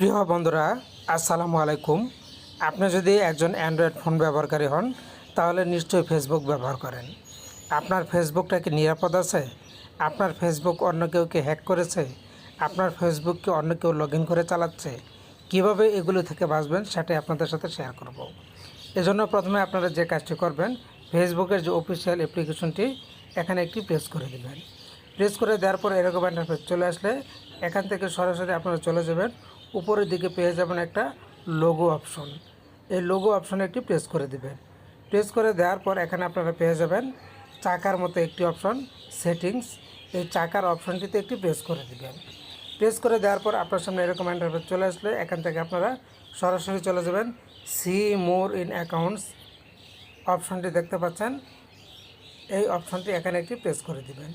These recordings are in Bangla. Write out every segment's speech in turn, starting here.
প্রিয় বন্ধুরা, আসসালামু আলাইকুম। আপনি যদি একজন অ্যান্ড্রয়েড ফোন ব্যবহারকারী হন, তাহলে নিশ্চয়ই ফেসবুক ব্যবহার করেন। আপনার ফেসবুকটা কি নিরাপদ আছে? আপনার ফেসবুক অন্য কেউ কি হ্যাক করেছে? আপনার ফেসবুককে অন্য কেউ লগ করে চালাচ্ছে? কীভাবে এগুলো থেকে বাঁচবেন, সেটাই আপনাদের সাথে শেয়ার করব। এজন্য প্রথমে আপনারা যে কাজটি করবেন, ফেসবুকের যে অফিসিয়াল অ্যাপ্লিকেশনটি এখানে একটি প্রেস করে দেবেন। প্রেস করে দেওয়ার পর এরকম ইন্টারফেস চলে আসলে, এখান থেকে সরাসরি আপনারা চলে যাবেন উপরের দিকে পেয়ে যাবেন একটা লোগো অপশন এই লোগো অপশনে একটি প্রেস করে দেবেন। প্রেস করে দেওয়ার পর এখানে আপনারা পেয়ে যাবেন চাকার মতো একটি অপশন সেটিংস এই চাকার অপশনটিতে একটি প্রেস করে দেবেন। প্রেস করে দেওয়ার পর আপনার সামনে এরকম ইন্টারফেস চলে আসলে এখান থেকে আপনারা সরাসরি চলে যাবেন। সি মোর ইন অ্যাকাউন্টস অপশনটি দেখতে পাচ্ছেন। এই অপশনটি এখানে একটি প্রেস করে দিবেন।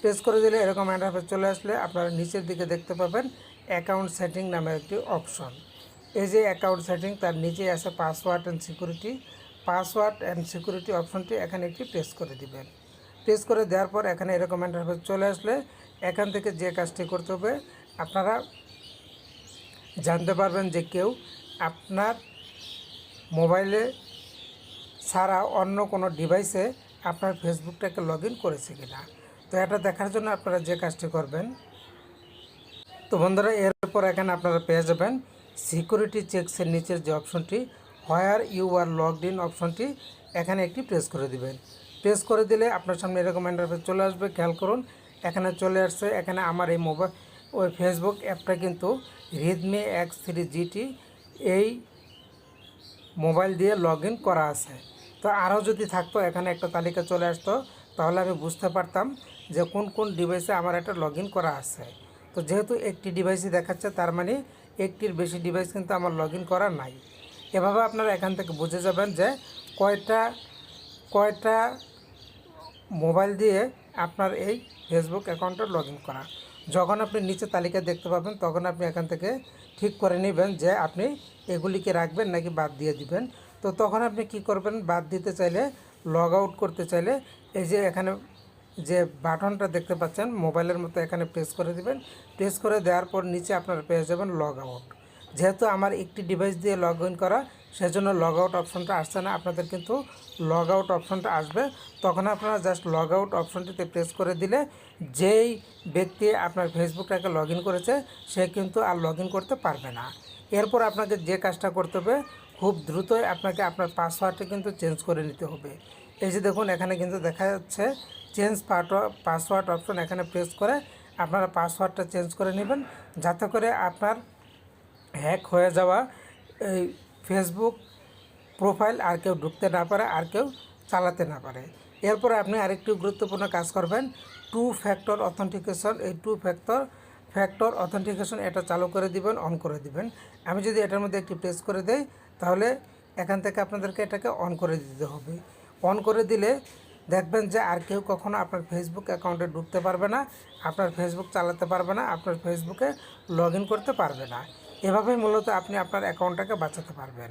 প্রেস করে দিলে এরকম ইন্টারফেস চলে আসলে আপনারা নিচের দিকে দেখতে পাবেন অ্যাকাউন্ট সেটিং নামের একটি অপশন এই যে অ্যাকাউন্ট সেটিং তার নিচে আছে password and security password and security অপশনটি এখানে একটি প্রেস করে দিবেন। প্রেস করে দেওয়ার পর এখানে এরকম ইন্টারফেস চলে আসলে এখান থেকে যে কাজটি করতে হবে, আপনারা জানতে পারবেন যে কেউ আপনার মোবাইলে ছাড়া অন্য কোনো ডিভাইসে আপনার ফেসবুকটাকে লগ ইন করেছে কিনা। তো এটা দেখার জন্য আপনারা যে কাজটি করবেন তো বন্ধুরা, এরপর এখানে আপনারা পেয়ে যাবেন সিকিউরিটি চেকসের নিচের যে অপশনটি where you are logged in অপশনটি এখানে একটি প্রেস করে দিবেন। প্রেস করে দিলে আপনার সামনে এরকম ইন্টারফেস চলে আসবে, খেয়াল করুন, এখানে চলে আসছে, এখানে আমার এই মোবাইল ওই ফেসবুক অ্যাপটা কিন্তু রিদমি এক্স থ্রি জিটি এই মোবাইল দিয়ে লগ করা আছে। তো আরও যদি থাকতো, এখানে একটা তালিকা চলে আসতো, তাহলে আমি বুঝতে পারতাম যে কোন কোন ডিভাইসে আমার একটা লগ করা আছে। তো যেহেতু একটি ডিভাইসই দেখাচ্ছে, তার মানে একটির বেশি ডিভাইস কিন্তু আমার লগ করা নাই। এভাবে আপনারা এখান থেকে বুঝে যাবেন যে কয়টা কয়টা মোবাইল দিয়ে আপনার এই ফেসবুক অ্যাকাউন্টে লগ ইন করা। যখন আপনি নিচে তালিকা দেখতে পাবেন, তখন আপনি এখান থেকে ঠিক করে নেবেন যে আপনি এগুলিকে রাখবেন নাকি বাদ দিয়ে দিবেন। তো তখন আপনি কি করবেন, বাদ দিতে চাইলে লগ আউট করতে চাইলে, এই যে এখানে যে বাটনটা দেখতে পাচ্ছেন, মোবাইলের মতো এখানে প্রেস করে দিবেন। প্রেস করে দেওয়ার পর নিচে আপনারা পেয়ে যাবেন লগ আউট যেহেতু আমার একটি ডিভাইস দিয়ে লগ ইন করা, সেজন্য লগ আউট অপশনটা আসছে না। আপনাদের কিন্তু লগ আউট অপশনটা আসবে। তখন আপনারা জাস্ট লগ আউট অপশনটিতে প্রেস করে দিলে যেই ব্যক্তি আপনার ফেসবুকটাকে লগ করেছে, সে কিন্তু আর লগ করতে পারবে না। এরপর আপনাকে যে কাজটা করতে হবে, খুব দ্রুতই আপনাকে আপনার পাসওয়ার্ডটা কিন্তু চেঞ্জ করে নিতে হবে। এই যে দেখুন, এখানে কিন্তু দেখা যাচ্ছে চেঞ্জ পাসওয়ার্ড অপশন এখানে প্রেস করে আপনারা পাসওয়ার্ডটা চেঞ্জ করে নেবেন। যাতে করে আপনার হ্যাক হয়ে যাওয়া এই ফেসবুক প্রোফাইল আর কেউ ঢুকতে না পারে, আর কেউ চালাতে না পারে। এরপরে আপনি আরেকটি গুরুত্বপূর্ণ কাজ করবেন টু ফ্যাক্টর অথেন্টিকেশন এই টু ফ্যাক্টর ফ্যাক্টর অথেন্টিকেশন এটা চালু করে দিবেন অন করে দিবেন। আমি যদি এটার মধ্যে একটি প্রেস করে দেই, তাহলে এখান থেকে আপনাদেরকে এটাকে অন করে দিতে হবে। অন করে দিলে দেখবেন যে আর কেউ কখনো আপনার ফেসবুক অ্যাকাউন্টে ঢুকতে পারবে না, আপনার ফেসবুক চালাতে পারবে না, আপনার ফেসবুকে লগ করতে পারবে না। এভাবেই মূলত আপনি আপনার অ্যাকাউন্টটাকে বাঁচাতে পারবেন।